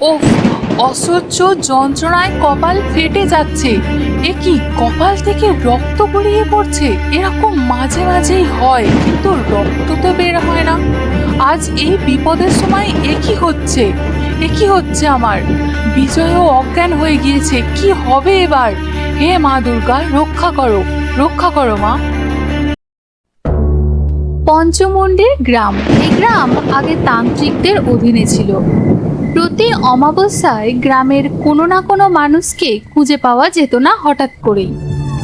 ও অসহ্য যন্ত্রণায় কপাল ফেটে যাচ্ছে। এ কি কপাল থেকে রক্ত গড়িয়ে পড়ছে? এরকম মাঝে মাঝেই হয়, কিন্তু রক্ত তো বের হয় না। আজ এই বিপদের সময় এ কি হচ্ছে? এ কি হচ্ছে আমার? বিজয়ও অজ্ঞান হয়ে গিয়েছে, কি হবে এবার? হে মা দুর্গা, রক্ষা করো রক্ষা করো মা। পঞ্চমন্ডির গ্রাম। এই গ্রাম আগে তান্ত্রিকদের অধীনে ছিল। প্রতি অমাবস্যায় গ্রামের কোনো না কোনো মানুষকে খুঁজে পাওয়া যেত না হঠাৎ করেই।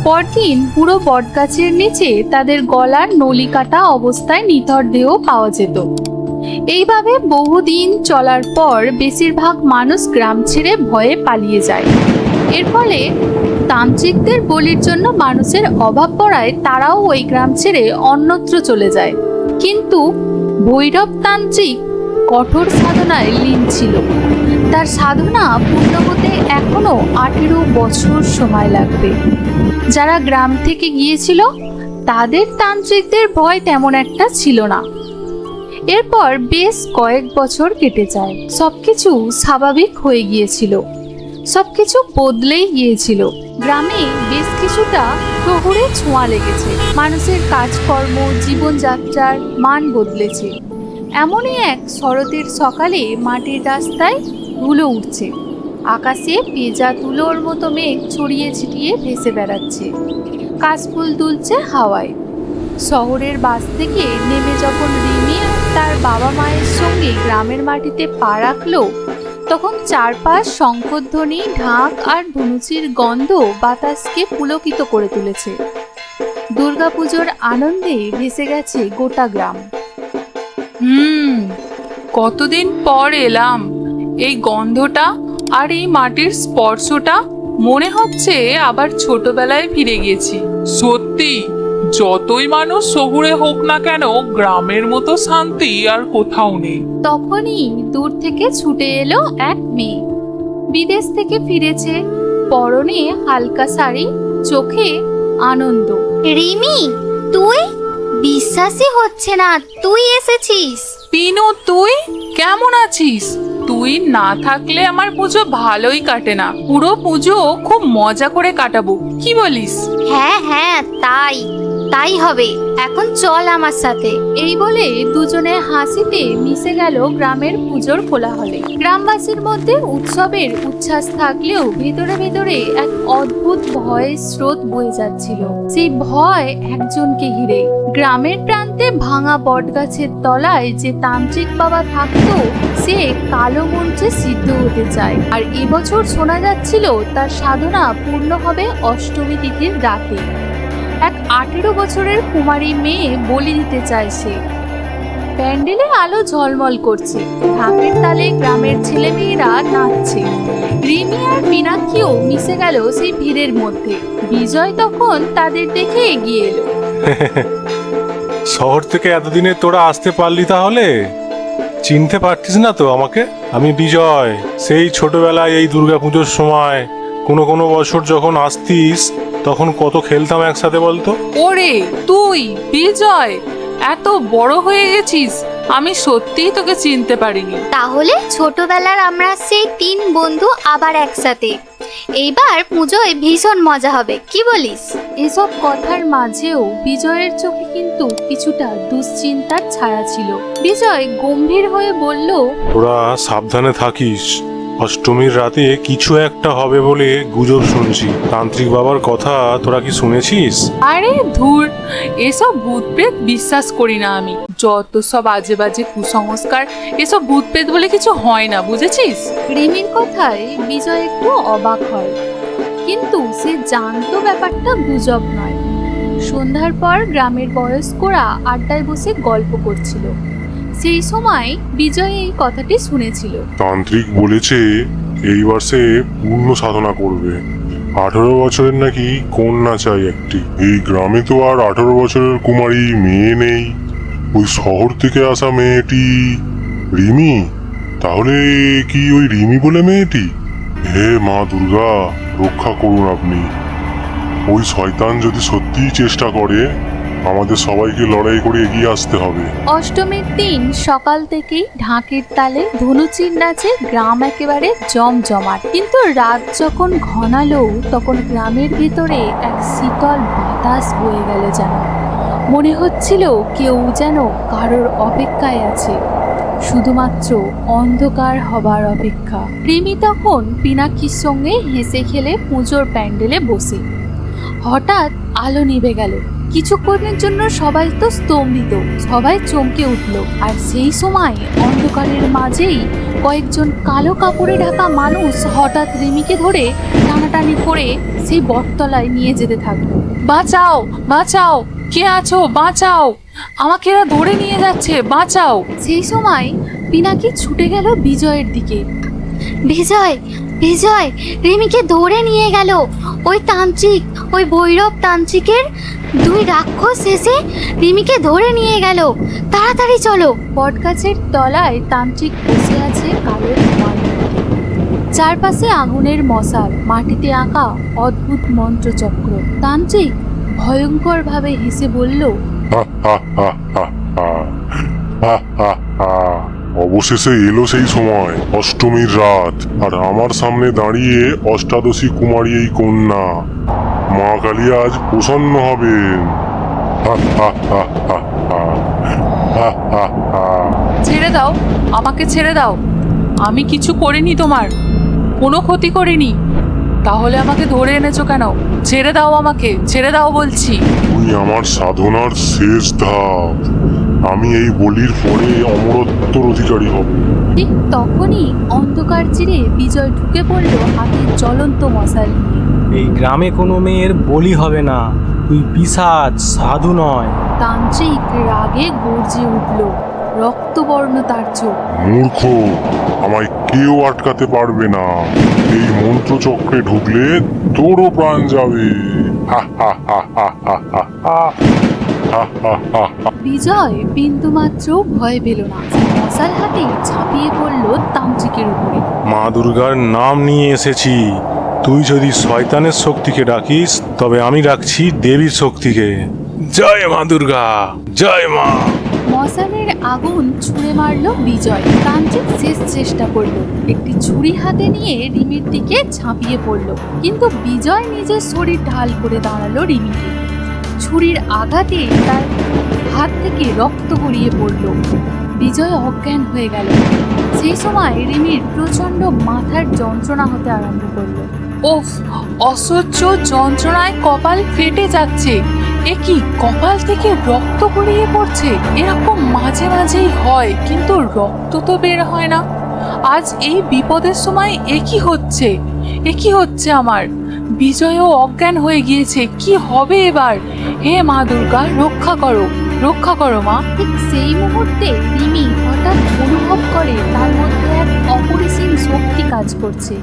পরদিন পুরো বটগাছের নিচে তাদের গলার নলি কাটা অবস্থায় নিথর দেহ পাওয়া যেত। এইভাবে বহুদিন চলার পর বেশিরভাগ মানুষ গ্রাম ছেড়ে ভয়ে পালিয়ে যায়। এর ফলে তান্ত্রিকদের বলির জন্য মানুষের অভাব পড়ায় তারাও ওই গ্রাম ছেড়ে অন্যত্র চলে যায়। কিন্তু ভৈরব তান্ত্রিক কঠোর সাধনায় লীন ছিল। তার সাধনা পূর্ণ হতে এখনও আঠেরো বছর সময় লাগবে। যারা গ্রাম থেকে গিয়েছিল, তাদের তান্ত্রিকদের ভয় তেমন একটা ছিল না। এরপর বেশ কয়েক বছর কেটে যায়। সবকিছু স্বাভাবিক হয়ে গিয়েছিল। সবকিছু বদলেই গিয়েছিল। গ্রামে বেশ কিছুটা শহুরে ছোঁয়া লেগেছে। মানুষের কাজকর্ম, জীবনযাত্রার মান বদলেছে। এমনই এক শরতের সকালে মাটির রাস্তায় ধুলো উঠছে। আকাশে পেজা তুলোর মতো মেঘ ছড়িয়ে ছিটিয়ে ভেসে বেড়াচ্ছে। কাশফুল দুলছে হাওয়ায়। শহরের বাস থেকে নেমে যখন রিমি তার বাবা মায়ের সঙ্গে গ্রামের মাটিতে পা রাখল, তখন চারপাশ শঙ্করধ্বনি, ঢাক আর ধনুচির গন্ধ বাতাসকে পুলকিত করে তুলেছে। দুর্গাপুজোর আনন্দে ভেসে গেছে গোটা গ্রাম। হুম কতদিন পর এলাম। এই গন্ধটা আর এই মাটির স্পর্শটা মনে হচ্ছে আবার ছোটবেলায় ফিরে গেছি। সত্যি যতই মানুষ শহুরে হোক না কেন গ্রামের মতো শান্তি আর কোথাও নেই। তখনই দূর থেকে ছুটে এলো এক মেয়ে। বিদেশ থেকে ফিরেছে পরনে হালকা শাড়ি চোখে আনন্দ। রিমি তুই? বিশ্বাসই হচ্ছে না তুই এসেছিস। পিনু তুই? কেমন আছিস? তুই না থাকলে আমার পুজো ভালোই কাটে না। পুরো পুজো খুব মজা করে কাটাবো। কি বলিস? হ্যাঁ হ্যাঁ তাই। তাই হবে। এখন চল আমার সাথে। এই বলে দুজনে হাসিতে মিশে গেল গ্রামের পুজোর কোলাহলে। গ্রামবাসীর মধ্যে উৎসবের উচ্ছ্বাস থাকলেও ভেতরে ভেতরে এক অদ্ভুত ভয়ের স্রোত বয়ে যাচ্ছিল। সেই ভয় একজনকে ঘিরে। গ্রামের প্রান্তে ভাঙা বটগাছের তলায় যে তান্ত্রিক বাবা থাকতো, সে কালো মঞ্চে সিদ্ধ হতে চায়। আর এবছর শোনা যাচ্ছিল তার সাধনা পূর্ণ হবে অষ্টমী তিথির রাতে। এক আঠেরো বছরের কুমারী মেয়ে বলি দিতে চায় সে। প্যান্ডেলে আলো ঝলমল করছে। ঢাকের তালে গ্রামের ছেলেমেয়েরা নাচছে। রিমি আর মীনাক্ষীও মিশে গেল সেই ভিড়ের মধ্যে। বিজয় তখন তাদের দেখে এগিয়ে এলো। শহর থেকে এতদিনে তোরা আসতে পারলি তাহলে? চিনতে পারতিস না তো আমাকে? আমি বিজয়, সেই ছোটবেলায় এই দুর্গাপুজোর সময়, কোনো কোনো বছর যখন আসতিস তখন কত খেলতাম একসাথে বলতো? ওরে তুই বিজয় এত বড় হয়ে গেছিস আমি সত্যিই তোকে চিনতে পারিনি। তাহলে ছোটবেলার আমরা সেই তিন বন্ধু আবার একসাথে। এইবার পুজোয় ভীষণ মজা হবে কি বলিস? এসব কথার মাঝেও বিজয়ের চোখে কিন্তু কিছুটা দুশ্চিন্তার ছায়া ছিল। বিজয় গম্ভীর হয়ে বলল তোরা সাবধানে থাকিস। অষ্টমীর রাতে কিছু একটা হবে বলে গুজব শুনছি। তান্ত্রিক বাবার কথা তোরা কি শুনেছিস? আরে ধুর এসব ভূত প্রেত বিশ্বাস করি না আমি। যত সব আজে বাজে কুসংস্কার এসব ভূত প্রেত বলে কিছু হয় না বুঝেছিস? রিমির কথায় বিজয় একটু অবাক হয়। কিন্তু সে জানতো ব্যাপারটা গুজব নয়। সন্ধ্যার পর গ্রামের বয়স্করা আড্ডায় বসে গল্প করছিল। সেই সময় বিজয় এই কথাটি শুনেছিল। তান্ত্রিক বলেছে এইবার সে পূর্ণ সাধনা করবে। আঠারো বছরের নাকি কন্যা চাই একটি। এই গ্রামে তো আর আঠারো বছরের কুমারী মেয়ে নেই। ওই শহর থেকে আসা মেয়েটি রিমি? তাহলে কি ওই রিমি বলে মেয়েটি? হে মা দুর্গা, রক্ষা করুন আপনি। ওই শয়তান যদি সত্যিই চেষ্টা করে আমাদের সবাইকে লড়াই করে এগিয়ে আসতে হবে। অষ্টমীর দিন সকাল থেকেই ঢাকের তালে ধনুচির নাচে গ্রাম একেবারে জমজমাট। কিন্তু রাত যখন ঘনালো, তখন গ্রামের ভিতরে এক শীতল বাতাস বয়ে গেল যেন। মনে হচ্ছিল কেউ যেন কারোর অপেক্ষায় আছে। শুধুমাত্র অন্ধকার হবার অপেক্ষা। রিমি তখন পিনাকির সঙ্গে হেসে খেলে পুজোর প্যান্ডেলে বসে। হঠাৎ আলো নিভে গেল। কিছুক্ষণের জন্য সবাই তো স্তম্ভিত, সবাই চমকে উঠল। আর সেই সময় অন্ধকারের মাঝেই কয়েকজন কালো কাপড়ে ঢাকা মানুষ হঠাৎ রিমিকে ধরে টানাটানি করে সেই বটতলায় নিয়ে যেতে থাকল। বাঁচাও বাঁচাও, কে আছো? বাঁচাও! আমাকে এরা ধরে নিয়ে যাচ্ছে, বাঁচাও! সেই সময় পিনাকি ছুটে গেল বিজয়ের দিকে। বিজয় বিজয়, রিমিকে ধরে নিয়ে গেল। ওই তান্ত্রিক, ওই ভৈরব তান্ত্রিকের দুই রাক্ষস এসে রিমিকে ধরে নিয়ে গেল তাড়াতাড়ি চলো বটগাছের তলায় তান্ত্রিক বসে আছে কালো ধোঁয়ার মধ্যে। চারপাশে আগুনের মশাল, মাটিতে আঁকা অদ্ভুত মন্ত্রচক্র তান্ত্রিক ভয়ঙ্করভাবে হেসে বলল। অবশেষে এলো সেই সময়, অষ্টমীর রাত, আর আমার সামনে দাঁড়িয়ে অষ্টাদশী কুমারী এই কন্যা মা কালী আজ প্রসন্ন হবেন। হা হা হা হা হা। হা হা হা। ছেড়ে দাও আমাকে ছেড়ে দাও। আমি কিছু করিনি তোমার কোনো ক্ষতি করিনি। তাহলে আমাকে ধরে এনেছো কেন? ছেড়ে দাও আমাকে ছেড়ে দাও বলছি। তুই আমার সাধনার শেষ ধাপ। আমি এই বলির পরে অমরত্বর অধিকারী হব। ঠিক তখনই অন্ধকার চিরে বিজয় ঢুকে পড়ল হাতে জ্বলন্ত মশাল নিয়ে। এই গ্রামে কোনো মেয়ের বলি হবে না তুই পিসাজ সাধু নয় তান্ত্রিক রাগে গর্জে উঠল রক্তবর্ণ তার চোখ মূর্খ আমায় কেউ আটকাতে পারবে না এই মন্ত্রচক্রে ঢুকলে তোরও প্রাণ যাবে হা হা হা হা হা হা হা। হা হা হা হা। বিজয় বিন্দুমাত্র ভয় পেল না মশাল হাতে ঝাঁপিয়ে পড়ল তান্ত্রিকের উপরে মা দুর্গার নাম নিয়ে এসেছি তুই যদি শয়তানের শক্তিকে ডাকিস, তবে আমি ডাকছি দেবীর শক্তিকে। জয় মা দুর্গা, জয় মা। মশালের আগুন ছুঁড়ে মারল বিজয়। তান্ত্রিক শেষ চেষ্টা করল। একটি ছুরি হাতে নিয়ে রিমির দিকে ঝাঁপিয়ে পড়ল। কিন্তু বিজয় নিজের শরীর ঢাল করে দাঁড়াল রিমিকে। ছুরির আঘাতে তার হাত থেকে রক্ত গড়িয়ে পড়ল। বিজয় অজ্ঞান হয়ে গেল। সেই সময় রিমির প্রচণ্ড মাথার যন্ত্রণা হতে আরম্ভ করল। ওফ, অসহ্য যন্ত্রণায় কপাল ফেটে যাচ্ছে। এ কি কপাল থেকে রক্ত গড়িয়ে পড়ছে? এরকম মাঝে মাঝেই হয়, কিন্তু রক্ত তো বের হয় না। আজ এই বিপদের সময় এ কি হচ্ছে? এ কি হচ্ছে আমার? বিজয়ও অজ্ঞান হয়ে গিয়েছে, কি হবে এবার? হে মা দুর্গা, রক্ষা করো রক্ষা করো মা। ঠিক সেই মুহূর্তে রিমি হঠাৎ অনুভব করে তার মধ্যে এক অপরিসীম শক্তি কাজ করছে।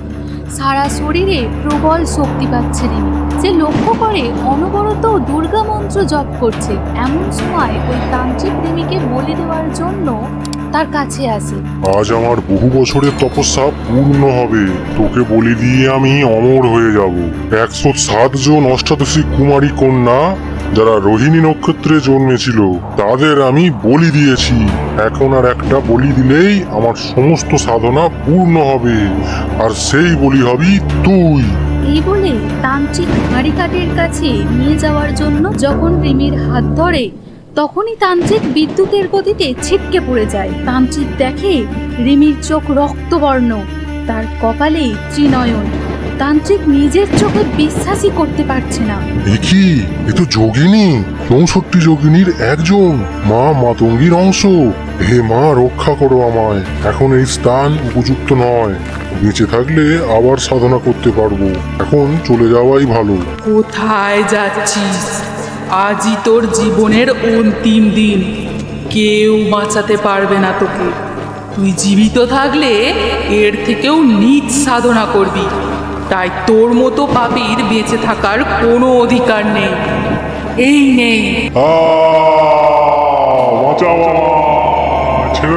সারা শরীরে প্রবল শক্তি পাচ্ছে রিমি সে লক্ষ্য করে অনবরত দুর্গা মন্ত্র জপ করছে, এমন সময় ওই তান্ত্রিক রিমিকে বলি দেওয়ার জন্য তার কাছে আসে। আজ আমার বহু বছরের তপস্যা পূর্ণ হবে। তোকে বলি দিয়ে আমি অমর হয়ে যাব। একশো সাত জন অষ্টাদশী কুমারী কন্যা যারা রোহিণী নক্ষত্রে জন্মেছিল তাদের আমি বলি দিয়েছি। এখন আর একটা বলি দিলেই আমার সমস্ত সাধনা পূর্ণ হবে। আর সেই বলি হবি তুই। এই বলে তান্ত্রিক হাঁড়িকাঠের কাছে নিয়ে যাওয়ার জন্য যখন রিমির হাত ধরে তখনই তান্ত্রিক বিদ্যুতের গতিতে ছিটকে পড়ে যায়। তান্ত্রিক দেখে রিমির চোখ রক্তবর্ণ তার কপালে ত্রিনয়ন। তান্ত্রিক নিজের চোখে বিশ্বাসই করতে পারছে না। দেখি কি? এ তো যোগিনী চৌষট্টি যোগিনীর একজন। মা মাতঙ্গীর অংশ। হে মা রক্ষা করো আমায়। এখন এই স্থান উপযুক্ত নয়। বেঁচে থাকলে আবার সাধনা করতে পারব। এখন চলে যাওয়াই ভালো। কোথায় যাচ্ছিস? আজই তোর জীবনের অন্তিম দিন। কেউ বাঁচাতে পারবে না তোকে। তুই জীবিত থাকলে এর থেকেও নিজ সাধনা করবি। তাই তোর মতো পাপির বেঁচে থাকার কোনো অধিকার নেই। এই নেই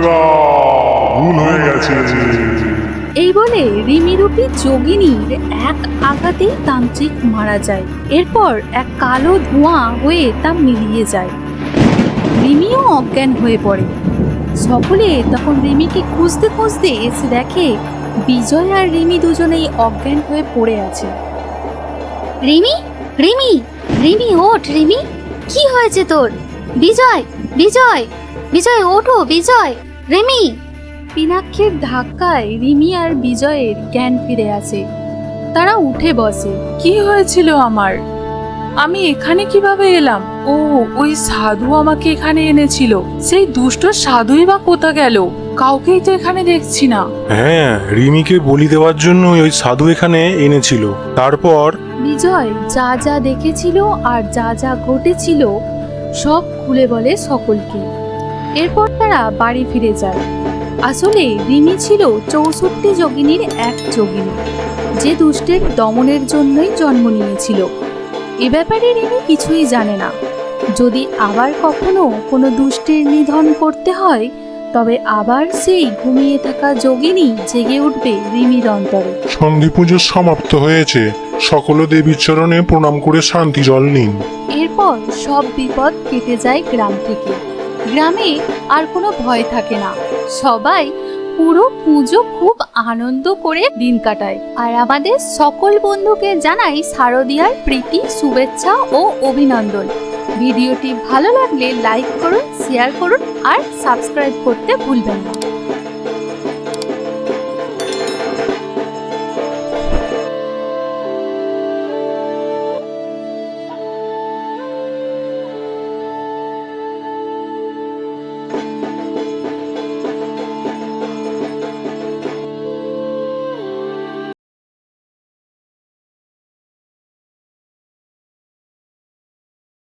দাও। ভুল হয়ে গেছে। এই বলে রিমিরূপী যোগিনীর এক আঘাতেই তান্ত্রিক মারা যায়। এরপর এক কালো ধোঁয়া হয়ে তা মিলিয়ে যায়। রিমিও অজ্ঞান হয়ে পড়ে। সকলে তখন রিমিকে খুঁজতে খুঁজতে এসে দেখে বিজয় আর রিমি দুজনেই অজ্ঞান হয়ে পড়ে আছে। রিমি? রিমি? রিমি, ওঠ রিমি। কি হয়েছে তোর? বিজয় বিজয় বিজয়, ওঠো, বিজয়। রিমি! পিনাক্ষের ধাক্কায় রিমি আর বিজয়ের জ্ঞান ফিরে আসে। তারা উঠে বসে কি হয়েছিল আমার? আমি এখানে কীভাবে এলাম? ও ওই সাধু আমাকে এখানে এনেছিল। সেই দুষ্ট সাধুই বা কোথা গেল? কাউকেই তো এখানে দেখছি না। হ্যাঁ রিমিকে বলি দেওয়ার জন্য ওই সাধু এখানে এনেছিল। তারপর? বিজয় যা যা দেখেছিল আর যা যা ঘটেছিল সব খুলে বলে সকলকে। এরপর তারা বাড়ি ফিরে যায়। আসলে রিমি ছিল চৌষট্টি যোগিনীর এক যোগিনী যে দুষ্টের দমনের জন্যই জন্ম নিয়েছিল। এ ব্যাপারে রিমি কিছুই জানে না। যদি আবার কখনো কোনো দুষ্টের নিধন করতে হয় তবে আবার সেই ঘুমিয়ে থাকা যোগিনী জেগে উঠবে রিমির অন্তরে। সন্ধি পুজো সমাপ্ত হয়েছে। সকল দেবীর চরণে প্রণাম করে শান্তি জল নিন। এরপর সব বিপদ কেটে যায় গ্রাম থেকে। গ্রামে আর কোনো ভয় থাকে না। সবাই পুরো পুজো খুব আনন্দ করে দিন কাটায়। আর আমাদের সকল বন্ধুকে জানাই শারদিয়ার প্রীতি, শুভেচ্ছা ও অভিনন্দন। ভিডিওটি ভালো লাগলে লাইক করুন শেয়ার করুন আর সাবস্ক্রাইব করতে ভুলবেন না।